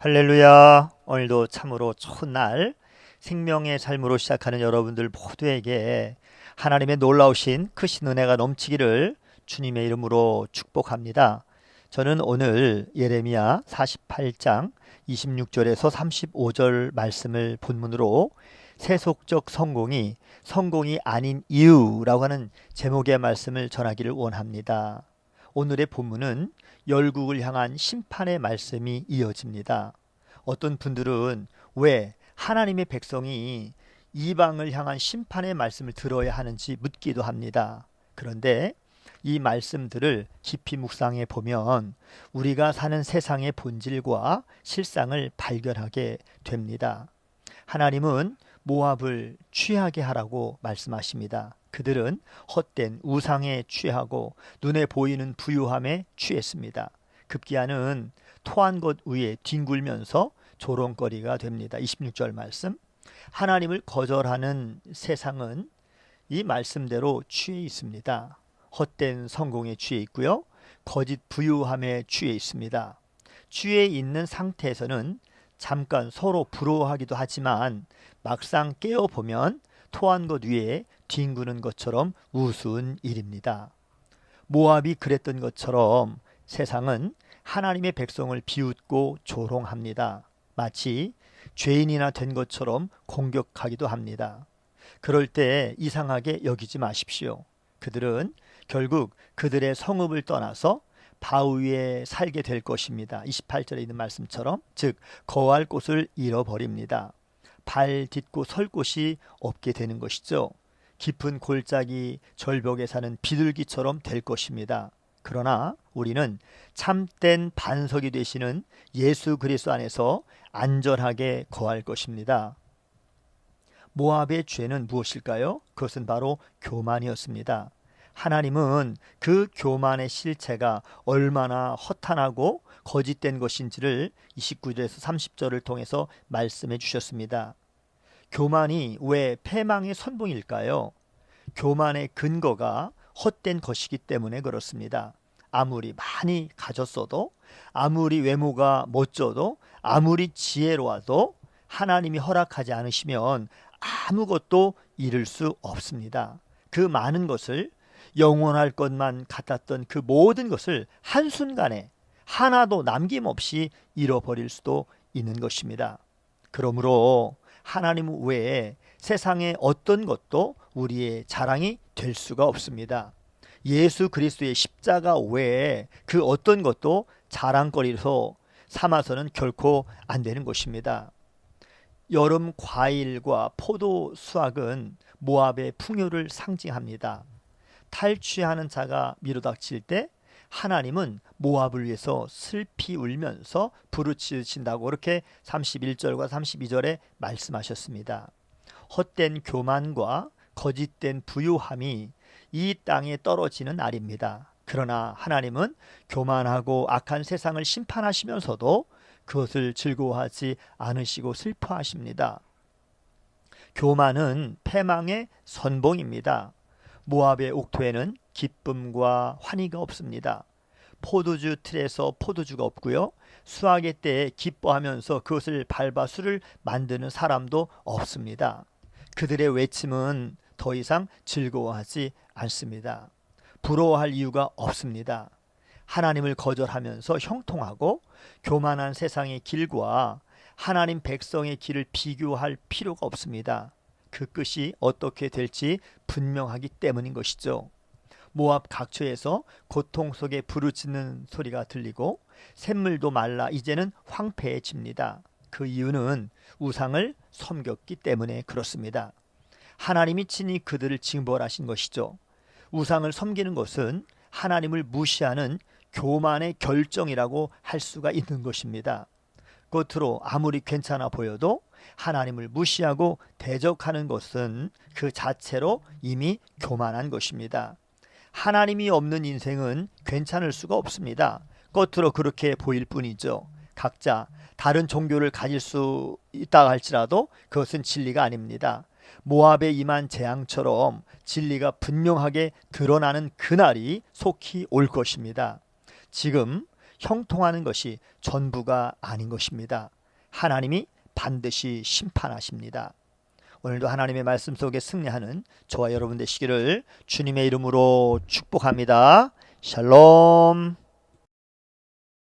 할렐루야. 오늘도 참으로 좋은 날, 생명의 삶으로 시작하는 여러분들 모두에게 하나님의 놀라우신 크신 은혜가 넘치기를 주님의 이름으로 축복합니다. 저는 오늘 예레미야 48장 26절에서 35절 말씀을 본문으로 세속적 성공이 성공이 아닌 이유라고 하는 제목의 말씀을 전하기를 원합니다. 오늘의 본문은 열국을 향한 심판의 말씀이 이어집니다. 어떤 분들은 왜 하나님의 백성이 이방을 향한 심판의 말씀을 들어야 하는지 묻기도 합니다. 그런데 이 말씀들을 깊이 묵상해 보면 우리가 사는 세상의 본질과 실상을 발견하게 됩니다. 하나님은 모압을 취하게 하라고 말씀하십니다. 그들은 헛된 우상에 취하고 눈에 보이는 부유함에 취했습니다. 급기야는 토한 것 위에 뒹굴면서 조롱거리가 됩니다. 26절 말씀. 하나님을 거절하는 세상은 이 말씀대로 취해 있습니다. 헛된 성공에 취해 있고요. 거짓 부유함에 취해 있습니다. 취해 있는 상태에서는 잠깐 서로 부러워하기도 하지만 막상 깨어보면 토한 것 위에 뒹구는 것처럼 우스운 일입니다. 모압이 그랬던 것처럼 세상은 하나님의 백성을 비웃고 조롱합니다. 마치 죄인이나 된 것처럼 공격하기도 합니다. 그럴 때 이상하게 여기지 마십시오. 그들은 결국 그들의 성읍을 떠나서 바위에 살게 될 것입니다. 28절에 있는 말씀처럼 즉 거할 곳을 잃어버립니다. 발 딛고 설 곳이 없게 되는 것이죠. 깊은 골짜기 절벽에 사는 비둘기처럼 될 것입니다. 그러나 우리는 참된 반석이 되시는 예수 그리스도 안에서 안전하게 거할 것입니다. 모압의 죄는 무엇일까요? 그것은 바로 교만이었습니다. 하나님은 그 교만의 실체가 얼마나 허탄하고 거짓된 것인지를 29절에서 30절을 통해서 말씀해 주셨습니다. 교만이 왜 패망의 선봉일까요? 교만의 근거가 헛된 것이기 때문에 그렇습니다. 아무리 많이 가졌어도 아무리 외모가 멋져도 아무리 지혜로워도 하나님이 허락하지 않으시면 아무것도 이룰 수 없습니다. 그 많은 것을 영원할 것만 같았던 그 모든 것을 한순간에 하나도 남김없이 잃어버릴 수도 있는 것입니다. 그러므로 하나님 외에 세상의 어떤 것도 우리의 자랑이 될 수가 없습니다. 예수 그리스도의 십자가 외에 그 어떤 것도 자랑거리로 삼아서는 결코 안 되는 것입니다. 여름 과일과 포도 수확은 모압의 풍요를 상징합니다. 탈취하는 자가 미로닥칠 때 하나님은 모압을 위해서 슬피 울면서 부르짖으신다고 그렇게 31절과 32절에 말씀하셨습니다. 헛된 교만과 거짓된 부유함이 이 땅에 떨어지는 날입니다. 그러나 하나님은 교만하고 악한 세상을 심판하시면서도 그것을 즐거워하지 않으시고 슬퍼하십니다. 교만은 패망의 선봉입니다. 모압의 옥토에는 기쁨과 환희가 없습니다. 포도주 틀에서 포도주가 없고요. 수확의 때에 기뻐하면서 그것을 밟아 술을 만드는 사람도 없습니다. 그들의 외침은 더 이상 즐거워하지 않습니다. 부러워할 이유가 없습니다. 하나님을 거절하면서 형통하고 교만한 세상의 길과 하나님 백성의 길을 비교할 필요가 없습니다. 그 끝이 어떻게 될지 분명하기 때문인 것이죠. 모압 각처에서 고통 속에 부르짖는 소리가 들리고 샘물도 말라 이제는 황폐해집니다. 그 이유는 우상을 섬겼기 때문에 그렇습니다. 하나님이 친히 그들을 징벌하신 것이죠. 우상을 섬기는 것은 하나님을 무시하는 교만의 결정이라고 할 수가 있는 것입니다. 겉으로 아무리 괜찮아 보여도 하나님을 무시하고 대적하는 것은 그 자체로 이미 교만한 것입니다. 하나님이 없는 인생은 괜찮을 수가 없습니다. 겉으로 그렇게 보일 뿐이죠. 각자 다른 종교를 가질 수 있다 할지라도 그것은 진리가 아닙니다. 모압에 임한 재앙처럼 진리가 분명하게 드러나는 그날이 속히 올 것입니다. 지금 형통하는 것이 전부가 아닌 것입니다. 하나님이 반드시 심판하십니다. 오늘도 하나님의 말씀 속에 승리하는 저와 여러분 되시기를 주님의 이름으로 축복합니다. 샬롬.